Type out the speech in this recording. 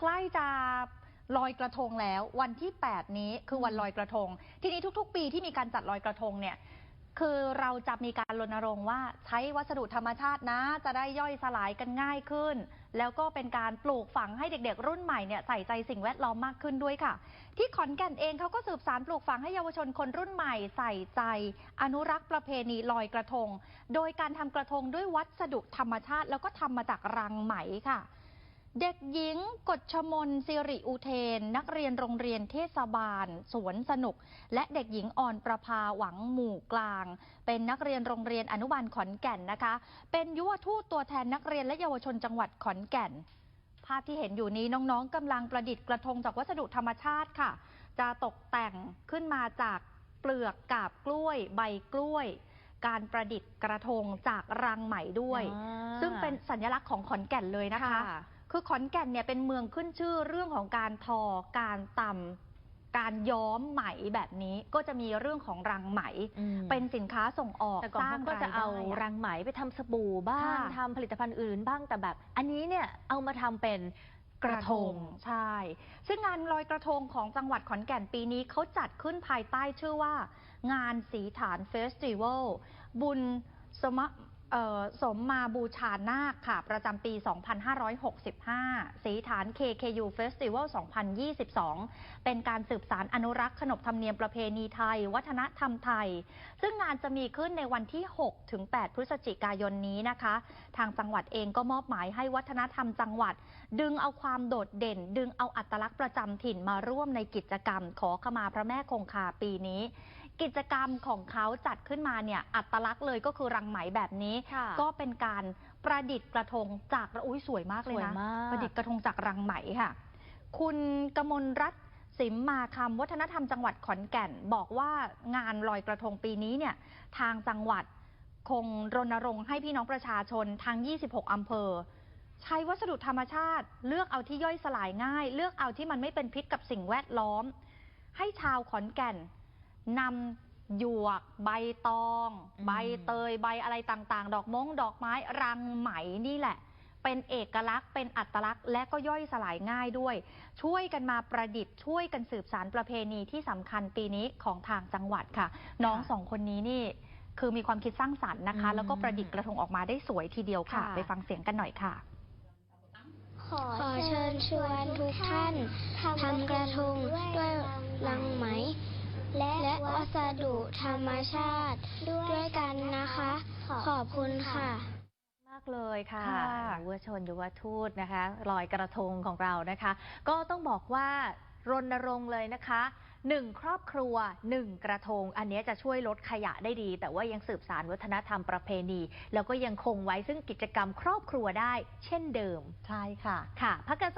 ใกล้จะลอยกระทงแล้ว วันที่ 8 นี้คือวันลอยกระทง ทีนี้ทุก ๆ ปีที่มีการจัดลอยกระทงเนี่ยคือเราจะมีการรณรงค์ว่าใช้วัสดุธรรมชาตินะ จะได้ย่อยสลายกันง่ายขึ้น แล้วก็เป็นการปลูกฝังให้เด็กๆ รุ่นใหม่เนี่ยใส่ใจสิ่งแวดล้อมมากขึ้นด้วยค่ะ ที่ขอนแก่นเองเขาก็สืบสารปลูกฝังให้เยาวชนคนรุ่นใหม่ใส่ใจ อนุรักษ์ประเพณีลอยกระทง โดยการทำกระทงด้วยวัสดุธรรมชาติ แล้วก็ทำมาจากรังไหมค่ะ เด็กหญิงกฎชมนสิริอุเทน นักเรียนโรงเรียนเทศบาล สวนสนุก และเด็กหญิงอ่อนประภาหวังหมู่กลาง เป็นนักเรียนโรงเรียนอนุบาลขอนแก่นนะคะ เป็นยุวทูตตัวแทนนักเรียนและเยาวชนจังหวัดขอนแก่น ภาพที่เห็นอยู่นี้น้องๆกำลังประดิษฐ์กระทงจากวัสดุธรรมชาติค่ะ จะตกแต่งขึ้นมาจากเปลือกกาบกล้วย ใบกล้วยการประดิษฐ์กระทงจากรังไหมด้วยอ่าซึ่งเป็นสัญลักษณ์ของขอนแก่นเลยนะคะคื อขอนแก่นเนี่ยเป็นเมืองขึ้นชื่อเรื่องของการทอ การตำการย้อมไหมแบบนี้ ก็จะมีเรื่องของรังไหม อืม เป็นสินค้าส่งออกแต่ก่อนสร้างเขาก็จะเอารายได้ รังไหมไปทำสบู่บ้างค่ะ ทำผลิตภัณฑ์อื่นบ้างแต่แบบ อันนี้เนี่ยเอามาทำเป็นกระทง ใช่ ซึ่งงานลอยกระทงของจังหวัดขอนแก่นปีนี้เขาจัดขึ้นภายใต้ชื่อว่า งานสีฐานเฟสติวัลบุญสมะเอ่อ สมมาบูชานาคค่ะ ประจำปี 2565 สีฐาน KKU Festival 2022 เป็นการสืบสารอนุรักษ์ขนบธรรมเนียมประเพณีไทย วัฒนธรรมไทย ซึ่งงานจะมีขึ้นในวันที่ 6 ถึง 8 พฤศจิกายนนี้นะคะ ทางจังหวัดเองก็มอบหมายให้วัฒนธรรมจังหวัด ดึงเอาความโดดเด่น ดึงเอาอัตลักษณ์ประจำถิ่นมาร่วมในกิจกรรม ขอขมาพระแม่คงคาปีนี้ กิจกรรมของเขาจัดขึ้นมาเนี่ยอัตลักษณ์เลยก็คือรังไหมแบบนี้ ค่ะก็เป็นการประดิษฐ์กระทงจากอุ้ยสวยมากเลยสวยนะมาก ประดิษฐ์กระทงจากรังไหมค่ะ คุณกมลรัตน์สิมมาคำวัฒนธรรมจังหวัดขอนแก่น บอกว่างานลอยกระทงปีนี้เนี่ยทางจังหวัดคงรณรงค์ให้พี่น้องประชาชนทั้ง 26 อำเภอ ใช้วัสดุธรรมชาติ เลือกเอาที่ย่อยสลายง่าย เลือกเอาที่มันไม่เป็นพิษกับสิ่งแวดล้อม ให้ชาวขอนแก่น นำหยวก ใบตอง อืม ใบเตยใบอะไรต่างๆ ดอกมงดอกไม้รังไหมนี่แหละ เป็นเอกลักษณ์ เป็นอัตลักษณ์ และก็ย่อยสลายง่ายด้วย ช่วยกันมาประดิษฐ์ช่วยกันสืบสารประเพณีที่สำคัญปีนี้ของทางจังหวัดค่ะ น้องสองคนนี้นี่ คือมีความคิดสร้างสรรค์นะคะ อืมแล้วก็ประดิษฐ์กระทงออกมาได้สวยทีเดียวค่ะ ค่ะ ไปฟังเสียงกันหน่อยค่ะ ขอเชิญชวนทุกท่านทำกระทงด้วยลังไหม และวัสดุธรรมชาติ ด้วยกันนะคะ ขอบคุณค่ะมากเลยค่ะค่ะยุวชนยุวทูตนะคะลอยกระทงของเรานะคะ ก็ต้องบอกว่ารณรงค์เลยนะคะหนึ่งครอบครัวหนึ่งกระทง อันนี้จะช่วยลดขยะได้ดี แต่ว่ายังสืบสารวัฒนธรรมประเพณี แล้วก็ยังคงไว้ซึ่งกิจกรรมครอบครัวได้ เช่นเดิม ใช่ค่ะค่ะพักกัน